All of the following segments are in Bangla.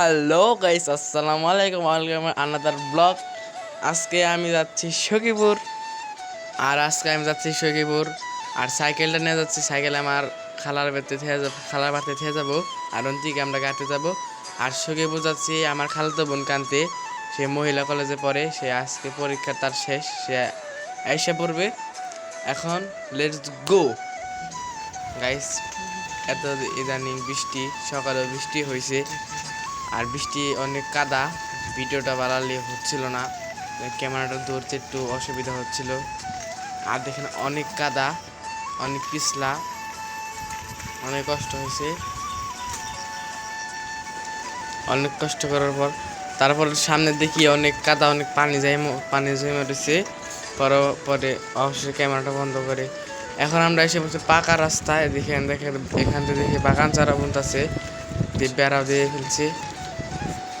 হ্যালো গাইস, আসসালামু আলাইকুম, ওয়েলকাম আনাদার ব্লগ আজকে আমি যাচ্ছি সখীপুর। আর আজকে আমি যাচ্ছি সখীপুর। আর সাইকেলটা নিয়ে যাচ্ছি, সাইকেল আমার খালার বাড়িতে থেকে যাব খালার বাড়িতে থেকে যাব। আর অন্তিকে আমরা গাড়িতে যাব। আর সখীপুর যাচ্ছি আমার খালাতো বোন কানতে। সে মহিলা কলেজে পড়ে, সে আজকে পরীক্ষা তার শেষ, সে এসে পড়বে। এখন লেটস গো গাইস, এত ইদানিং বৃষ্টি, সকালেও বৃষ্টি হয়েছে আর বৃষ্টি অনেক কাদা, ভিডিওটা বাড়ালে হচ্ছিল না ক্যামেরাটা ধরতে একটু অসুবিধা হচ্ছিল। আর দেখেন অনেক কাদা, অনেক পিছলা, অনেক কষ্ট হয়েছে। অনেক কষ্ট করার পর, তারপর সামনে দেখি অনেক কাদা, অনেক পানি যাই পানি জমে রয়েছে পরে পরে অবশ্যই ক্যামেরাটা বন্ধ করে। এখন আমরা এসে বলছি পাকা রাস্তায়, দেখেন দেখেন, এখান থেকে দেখি বাগান চারা বুনতেছে দিয়ে বেড়াও দিয়ে ফেলছি।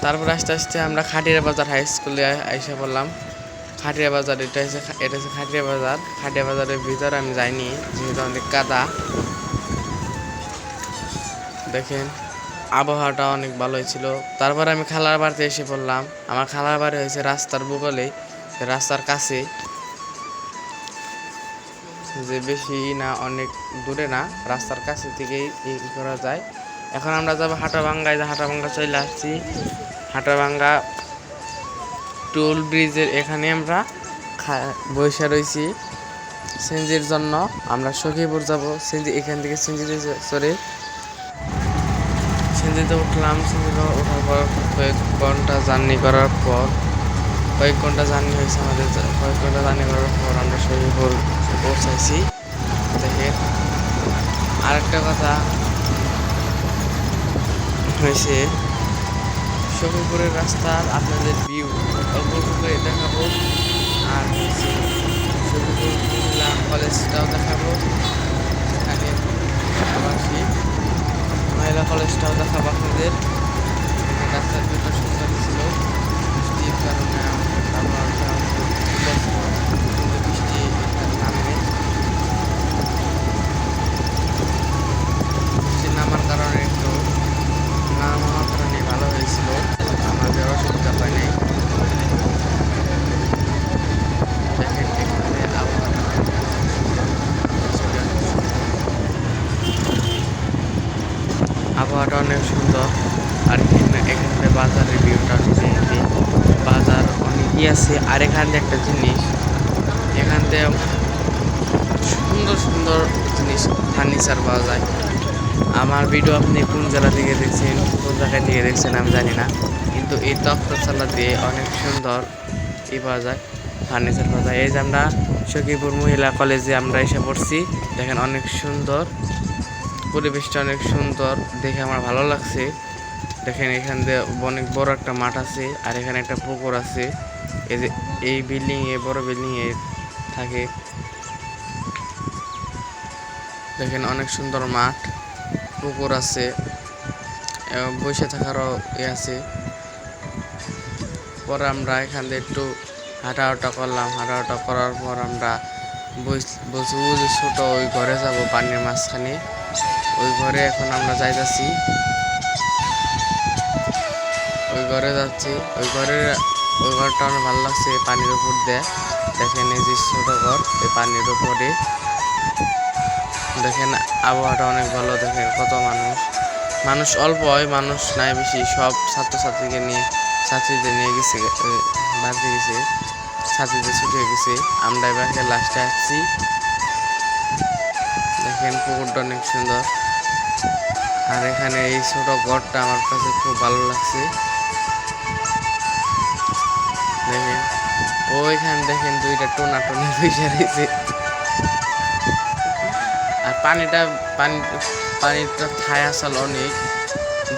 তারপর আস্তে আস্তে আমরা খাটিয়া বাজার হাই স্কুলে এসে পড়লাম। খাটিয়া বাজার, এটা হচ্ছে এটা হচ্ছে খাটিয়া বাজার। খাটিয়া বাজারের ভিতরে আমি যাইনি, যেহেতু অনেক কাদা। দেখেন, আবহাওয়াটা অনেক ভালোই ছিল। তারপর আমি খালার বাড়িতে এসে পড়লাম। আমার খালার বাড়ি হয়েছে রাস্তার বুকলে রাস্তার কাছে। যে বেশি না, অনেক দূরে না, রাস্তার কাছে থেকেই করা যায়। এখন আমরা যাব হাটাভাঙ্গায় হাটাভাঙ্গা চলে আসছি। হাটাভাঙ্গা টোল ব্রিজের এখানে আমরা বসে রয়েছি। সেঞ্জির জন্য আমরা সখীপুর যাব। সেঞ্জি এখান থেকে সেঞ্জিতে চড়ে সেঞ্জিতে উঠলাম। সেঞ্জিতে ওঠার পর কয়েক ঘণ্টা জার্নি করার পর কয়েক ঘণ্টা জার্নি হয়েছে আমাদের কয়েক ঘণ্টা জার্নি করার পর আমরা সখীপুর পৌঁছাইছি। দেখে আরেকটা কথা হয়েছে। সখীপুরের রাস্তার আপনাদের ভিউ অল্প অল্প করে দেখাবো। আর মহিলা কলেজটাও দেখাবো। সেখানে আবাসী মহিলা কলেজটাও দেখাবো আপনাদের। রাস্তার ভিউটা আবহাওয়াটা অনেক সুন্দর। আর এখানে এখানে বাজারের ভিউটা দেখি বাজার অনেকই আছে। আর এখানে একটা জিনিস। এখান থেকে সুন্দর সুন্দর জিনিস ফার্নিচার পাওয়া যায়। আমার ভিডিও আপনি কোন জেলা থেকে দেখছেন? কোন জায়গায় থেকে দেখছেন আমি জানি না। কিন্তু এই তক্তশালা দিয়ে অনেক সুন্দর ই পাওয়া যায় ফার্নিচার পাওয়া যায়। এই যে আমরা সখীপুর মহিলা কলেজে আমরা এসে পড়ছি। দেখেন অনেক সুন্দর পরিবেশটা অনেক সুন্দর, দেখে আমার ভালো লাগছে। দেখেন, এখান দিয়ে অনেক বড় একটা মাঠ আছে, আর এখানে একটা পুকুর আছে। এই যে, এই বিল্ডিং এ, বড় বিল্ডিং এ থাকে। দেখেন, অনেক সুন্দর মাঠ, পুকুর আছে বসে থাকারও এ আছে। পরে আমরা এখান দিয়ে একটু হাঁটাহাঁটা করলাম। হাঁটাহাঁটা করার পর আমরা বলছি, ও যে ছোটো, ওই ঘরে যাব পানির মাঝখানে। ওই ঘরে এখন আমরা যাইতাছি। ওই ঘরে যাচ্ছি। ওই ঘরের ওই ঘরটা অনেক ভালো লাগছে পানির উপর দিয়ে। দেখেন এই যে ছোটো ঘর, এই পানির উপরে। দেখেন আবহাওয়াটা অনেক ভালো, দেখেন কত মানুষ। মানুষ অল্প হয়, মানুষ নাই বেশি, সব ছাত্রছাত্রীকে নিয়ে, ছাত্রীদের নিয়ে গেছে বাড়িতে গেছে। ছাত্রীদের ছুটি গেছে। আমরা এবারকে লাস্টে আসছি দেখেন পুকুরটা অনেক সুন্দর। আর এখানে এই ছোট ঘরটা আমার কাছে খুব ভালো লাগছে। দেখেন, ওইখানে দেখেন দুইটা টোনা টোনা বসে রয়েছে। আর পানিটা, পানি পানিটা থায় আসল অনেক।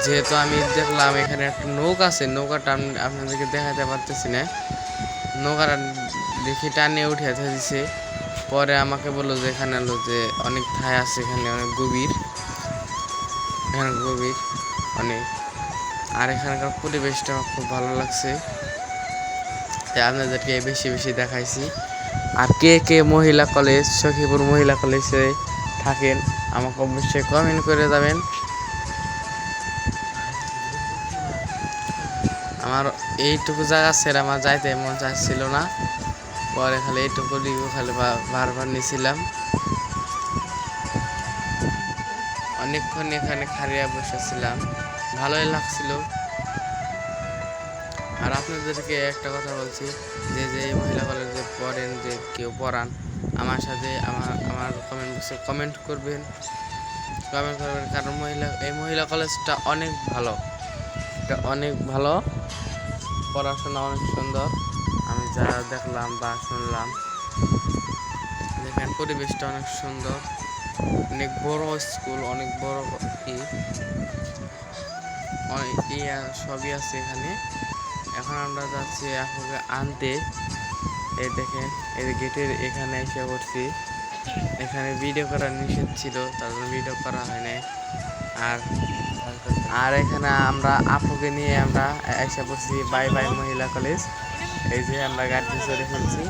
যেহেতু আমি দেখলাম এখানে একটা নৌকা আছে, নৌকাটা আপনাদেরকে দেখাতে পারতেছি না। নৌকাটা দেখি টানে উঠে দিছে। পরে আমাকে বলল যে, এখানে হলো যে, অনেক থায় আছে এখানে, অনেক গভীর। এখানে গভীর, অনেক। আর এখানকার পরিবেশটা আমার খুব ভালো লাগছে। তাই আপনাদেরকে বেশি বেশি দেখাইছি। আর কে কে মহিলা কলেজ, সখীপুর মহিলা কলেজে থাকেন, আমাকে অবশ্যই কমেন্ট করে যাবেন। আমার এইটুকু জায়গা ছেড়ে আমার যাইতে মন চাচ্ছিল না। পরে খালি এইটুকু রিভিউ খালি বারবার নিয়েছিলাম অনেকক্ষণ এখানে খারিয়া বসেছিলাম। ভালোই লাগছিল। আর আপনাদেরকে একটা কথা বলছি, যে যে মহিলা কলেজে পড়েন, যে কেউ পড়ান, আমার সাথে আমার আমার কমেন্ট বক্সে কমেন্ট করবেন। কমেন্ট করবেন, কারণ মহিলা এই মহিলা কলেজটা অনেক ভালো। এটা অনেক ভালো। পড়াশোনা অনেক সুন্দর। আমি যা দেখলাম বা শুনলাম, দেখেন পরিবেশটা অনেক সুন্দর। অনেক বড় স্কুল অনেক বড় ই সবই আছে এখানে। এখন আমরা যাচ্ছি আপুকে আনতে। এই দেখেন, এই গেটের এখানে এসে পড়ছি। এখানে ভিডিও করা নিষেধ ছিল তার জন্য ভিডিও করা হয় আর আর এখানে আমরা আপুকে নিয়ে আমরা এসে পড়ছি বাই বাই মহিলা কলেজ। এই যে আমরা গাড়িতে চড়ে ফেলছি।